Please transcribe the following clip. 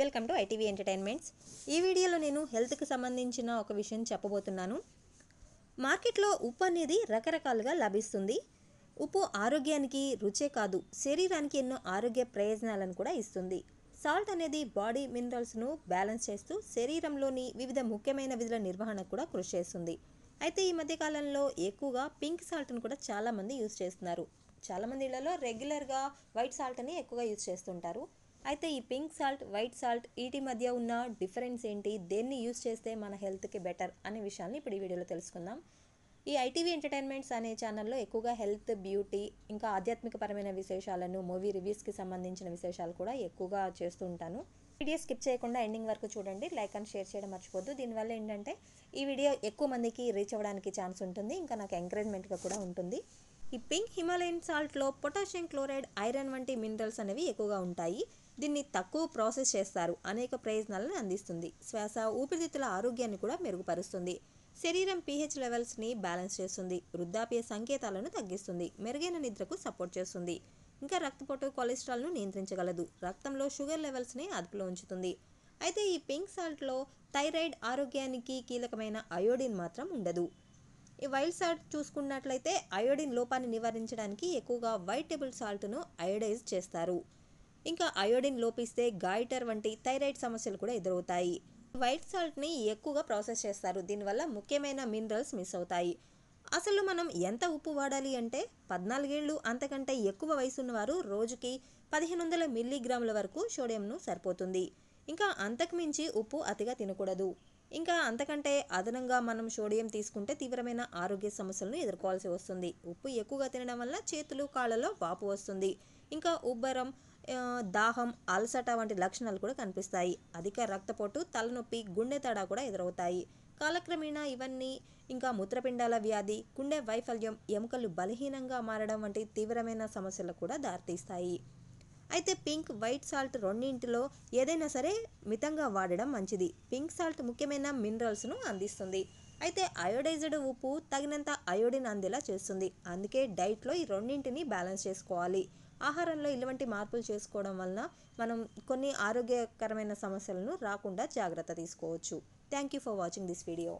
Welcome to ITV entertainments ఈ వీడియోలో నేను హెల్త్కి సంబంధించిన ఒక విషయం చెప్పబోతున్నాను. మార్కెట్లో ఉప్పు అనేది రకరకాలుగా లభిస్తుంది. ఉప్పు ఆరోగ్యానికి రుచే కాదు శరీరానికి ఎన్నో ఆరోగ్య ప్రయోజనాలను కూడా ఇస్తుంది. సాల్ట్ అనేది బాడీ మినరల్స్ను బ్యాలెన్స్ చేస్తూ శరీరంలోని వివిధ ముఖ్యమైన విధుల నిర్వహణకు కూడా కృషి చేస్తుంది. అయితే ఈ మధ్యకాలంలో ఎక్కువగా పింక్ సాల్ట్ను కూడా చాలామంది యూజ్ చేస్తున్నారు. చాలామంది ఇళ్ళలో రెగ్యులర్గా వైట్ సాల్ట్ని ఎక్కువగా యూజ్ చేస్తుంటారు. అయితే ఈ పింక్ సాల్ట్ వైట్ సాల్ట్ వీటి మధ్య ఉన్న డిఫరెన్స్ ఏంటి? దేన్ని యూజ్ చేస్తే మన హెల్త్కి బెటర్ అనే విషయాన్ని ఇప్పుడు ఈ వీడియోలో తెలుసుకుందాం. ఈ ఐటీవీ ఎంటర్టైన్మెంట్స్ అనే ఛానల్లో ఎక్కువగా హెల్త్ బ్యూటీ ఇంకా ఆధ్యాత్మికపరమైన విశేషాలను మూవీ రివ్యూస్కి సంబంధించిన విశేషాలు కూడా ఎక్కువగా చేస్తూ ఉంటాను. వీడియో స్కిప్ చేయకుండా ఎండింగ్ వరకు చూడండి. లైక్ అండ్ షేర్ చేయడం మర్చిపోద్దు దీనివల్ల ఏంటంటే ఈ వీడియో ఎక్కువ మందికి రీచ్ అవ్వడానికి ఛాన్స్ ఉంటుంది. ఇంకా నాకు ఎంకరేజ్మెంట్గా కూడా ఉంటుంది. ఈ పింక్ హిమాలయన్ సాల్ట్లో పొటాషియం క్లోరైడ్ ఐరన్ వంటి మినరల్స్ అనేవి ఎక్కువగా ఉంటాయి. దీన్ని తక్కువ ప్రాసెస్ చేస్తారు. అనేక ప్రయోజనాలను అందిస్తుంది. శ్వాస ఊపిరితిత్తుల ఆరోగ్యాన్ని కూడా మెరుగుపరుస్తుంది. శరీరం పీహెచ్ లెవెల్స్ని బ్యాలెన్స్ చేస్తుంది. వృద్ధాప్య సంకేతాలను తగ్గిస్తుంది. మెరుగైన నిద్రకు సపోర్ట్ చేస్తుంది. ఇంకా రక్తపోటు కొలెస్ట్రాల్ను నియంత్రించగలదు. రక్తంలో షుగర్ లెవెల్స్ని అదుపులో ఉంచుతుంది. అయితే ఈ పింక్ సాల్ట్లో థైరాయిడ్ ఆరోగ్యానికి కీలకమైన అయోడిన్ మాత్రం ఉండదు. ఈ వైల్డ్ సాల్ట్ చూసుకున్నట్లయితే అయోడిన్ లోపాన్ని నివారించడానికి ఎక్కువగా వైట్ టేబుల్ సాల్ట్ను అయోడైజ్ చేస్తారు. ఇంకా అయోడిన్ లోపిస్తే గాయిటర్ వంటి థైరాయిడ్ సమస్యలు కూడా ఎదురవుతాయి. వైట్ సాల్ట్ని ఎక్కువగా ప్రాసెస్ చేస్తారు. దీనివల్ల ముఖ్యమైన మినరల్స్ మిస్ అవుతాయి. అసలు మనం ఎంత ఉప్పు వాడాలి అంటే పద్నాలుగేళ్ళు అంతకంటే ఎక్కువ వయసున్నవారు రోజుకి పదిహేను వందల మిల్లీగ్రాముల వరకు సోడియంను సరిపోతుంది. ఇంకా అంతకు మించి ఉప్పు అతిగా తినకూడదు. ఇంకా అంతకంటే అదనంగా మనం సోడియం తీసుకుంటే తీవ్రమైన ఆరోగ్య సమస్యలను ఎదుర్కోవాల్సి వస్తుంది. ఉప్పు ఎక్కువగా తినడం వల్ల చేతులు కాళ్ళలో వాపు వస్తుంది. ఇంకా ఉబ్బరం దాహం అలసట వంటి లక్షణాలు కూడా కనిపిస్తాయి. అధిక రక్తపోటు తలనొప్పి గుండె తడా కూడా ఎదురవుతాయి. కాలక్రమేణా ఇవన్నీ ఇంకా మూత్రపిండాల వ్యాధి గుండె వైఫల్యం ఎముకలు బలహీనంగా మారడం వంటి తీవ్రమైన సమస్యలకు కూడా దారితీస్తాయి. అయితే పింక్ వైట్ సాల్ట్ రెండింటిలో ఏదైనా సరే మితంగా వాడడం మంచిది. పింక్ సాల్ట్ ముఖ్యమైన మినరల్స్ను అందిస్తుంది. అయితే అయోడైజ్డ్ ఉప్పు తగినంత అయోడిన్ అందేలా చేస్తుంది. అందుకే డైట్లో ఈ రెండింటిని బ్యాలెన్స్ చేసుకోవాలి. ఆహారంలో ఇలాంటి మార్పులు చేసుకోవడం వలన మనం కొన్ని ఆరోగ్యకరమైన సమస్యలను రాకుండా జాగ్రత్త తీసుకోవచ్చు. Thank you for watching this video